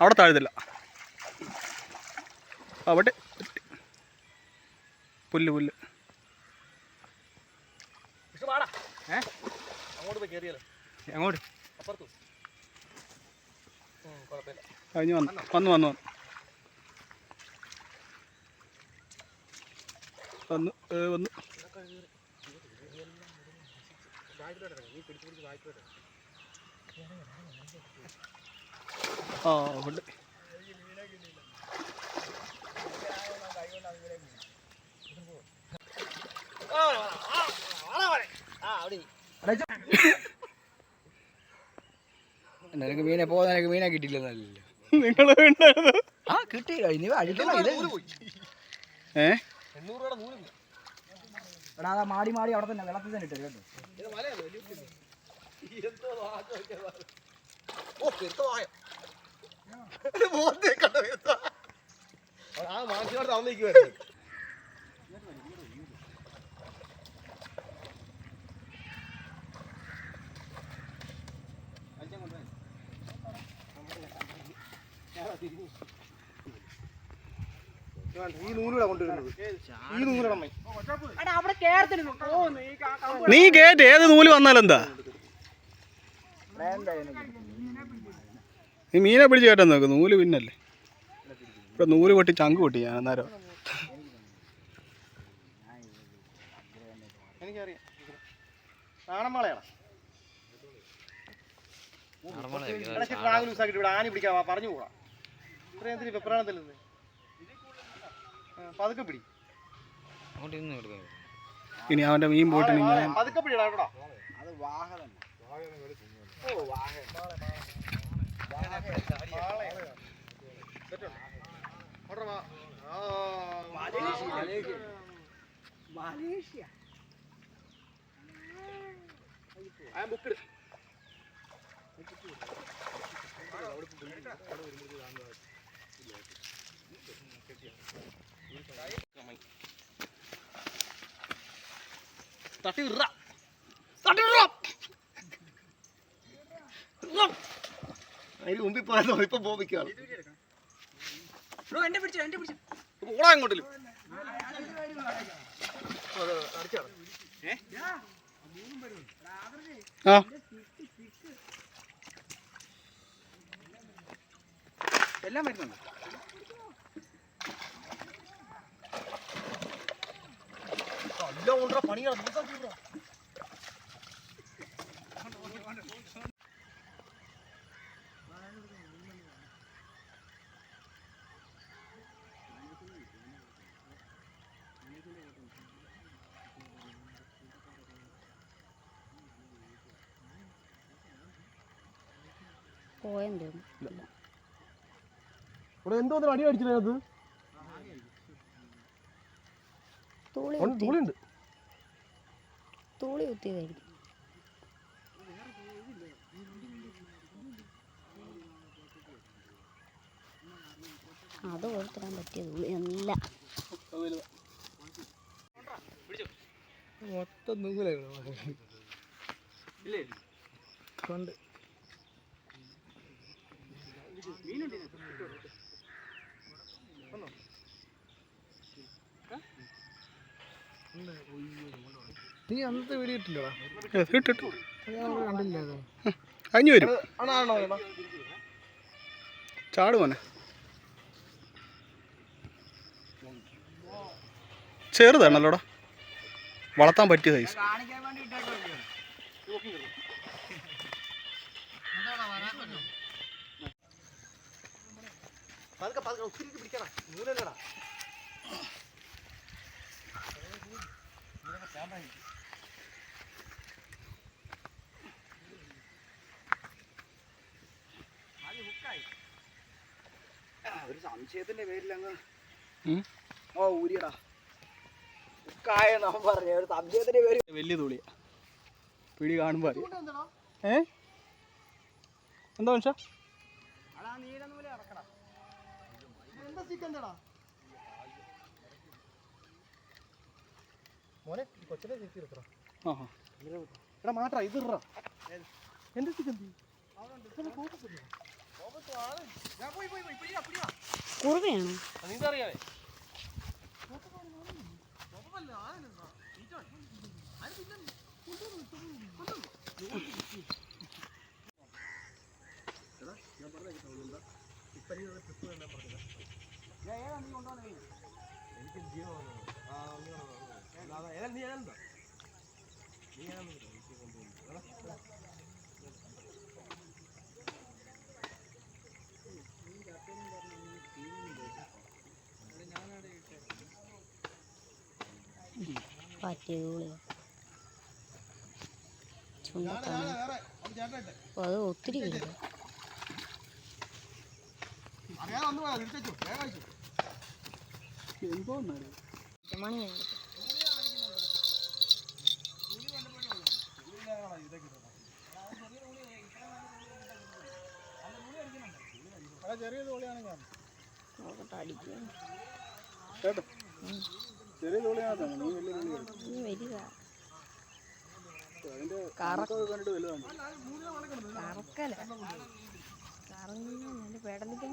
അവിടെ താഴ്ത്തില്ല. അവിടെ പുല്ല് പുല്ല്. കഴിഞ്ഞ് വന്നു വന്നു? വന്നു വന്നു വന്നു. വന്നു ആ ഉണ്ട്. നിനക്ക് മീനെ പോ നിനക്ക് മീനെ കിട്ടിയില്ലെന്നല്ലോ നിങ്ങൾ ആ കിട്ടി. ഇനി അഴിക്കണം ഏ? എണ്ണൂറ് മാടി മാടി അവിടെ തന്നെ വെള്ളത്തിൽ തന്നെ ഇട്ടു കേട്ടോ. ഓ പെരുത്ത വായ മോന്തേ കണ്ട പെരുത്ത വായ. ആ മാനസികമായിട്ട് അവൻ നിൽക്കുവായിരുന്നു ഈ നൂലൂടെ കൊണ്ടുവരുന്നത് ഈ നൂലിടമ്മ നീ കേട്ട് ഏത് നൂൽ വന്നാലെന്താ നീ മീനെ പിടിച്ച് കയറ്റാൻ നോക്ക്. നൂൽ പിന്നല്ലേ? ഇപ്പൊ നൂൽ പൊട്ടി ചങ്ക് പൊട്ടി ഞാൻ അന്നേരം. എനിക്കറിയാം. ഇവിടെ പിടിക്കാൻ പറഞ്ഞു കൂടാ ഇത്രയും എന്തിന് വെപ്രാണത്തിൽ നിന്ന്? പതുക്കെ പിടി. ഇനി അവന്റെ മീൻ പോയിട്ട് പതുക്കെ കേട്ടോ അത് വാഹ തന്നെ മലേഷ്യ തട്ടി ഇറ അതിന് മുമ്പിൽ പോയതോ ഇപ്പൊ ബോബിക്കാണ് ഓടാ അങ്ങോട്ടിലും. ആ. എല്ലാം വരുന്നുണ്ട്? എല്ലാം കൊണ്ടുവരാ പണിയാണ് പോയെന്ന് തോന്നുന്നു ഇവിടെ എന്തോ ഒന്ന് അടി അടിച്ചത് തൂളി തൂളി കുത്തിയതായിരിക്കും അത് ഓർത്തിടാൻ പറ്റിയ തുളിയല്ല മൊത്തം നീ അന്നത്തെ ഇട്ടിട്ടു. കണ്ടില്ല കഴിഞ്ഞു വരും. ചാട് മോനെ. ചെറുതാണല്ലോടാ. വളർത്താൻ പറ്റിയ സൈസ് കാണിക്കാൻ വേണ്ടി പതുക്കെ പതുക്കെ ഒത്തിരി പിടിക്കണം മൂലല്ലടാ ഒരു സംശയത്തിന്റെ പേരിൽ അങ്ങ് ഓ ഊരിയടാ. ഹുക്കായ നമ്മ പറഞ്ഞു ഒരു സംശയത്തിന്റെ പേര്. വലിയ തുളിയ. പിടി കാണുമ്പോ ഏ? എന്താ മനുഷ്യ? നീല നൂൽ ഇറക്കണം എന്താ എന്താടാ? മോനെ കൊച്ചിനെ ആ. എടാ മാറ്റാ ഇത് എന്ത് ഞാൻ പോയി പോയി പോയി. പിടിയാ കുറുവയാണോ നീന്തറിയാവേ പറ്റിയ തൂളിയോ ചുണ്ടക്കാണ് വേറെ അത് ചേട്ടായിട്ട് അപ്പോൾ അത് ഒത്തിരി കിട്ടും. അതാ ചെറിയ തോളിയാണെങ്കിൽ കേട്ടോ ചെറിയ തോളിയാണ് നീ വലിയ ഇനി വരിക കറക്കല കറങ്ങി പെടലിക്കാൻ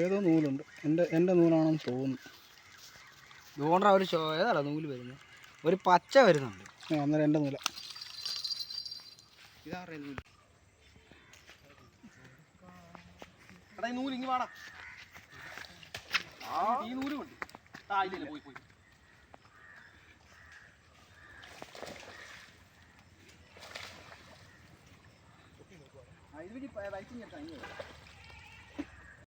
ഏതോ നൂലുണ്ട്. എന്റെ എന്റെ നൂലാണെന്ന് തോന്നുന്നു. ഇതുകൊണ്ടാ ഒരു ഏതാടാ നൂൽ വരുന്നത് ഒരു പച്ച വരുന്നുണ്ട്. ആ അന്നേരം എന്റെ നൂല. ഇതാ നൂൽ. എടാ ഈ നൂൽ ഇങ്ങ് വാടാ. ഈ നൂൽ കൊണ്ട് ആ ഇല്ല പോയി പോയി. ആ, ഇത് വലിയ വലിച്ചു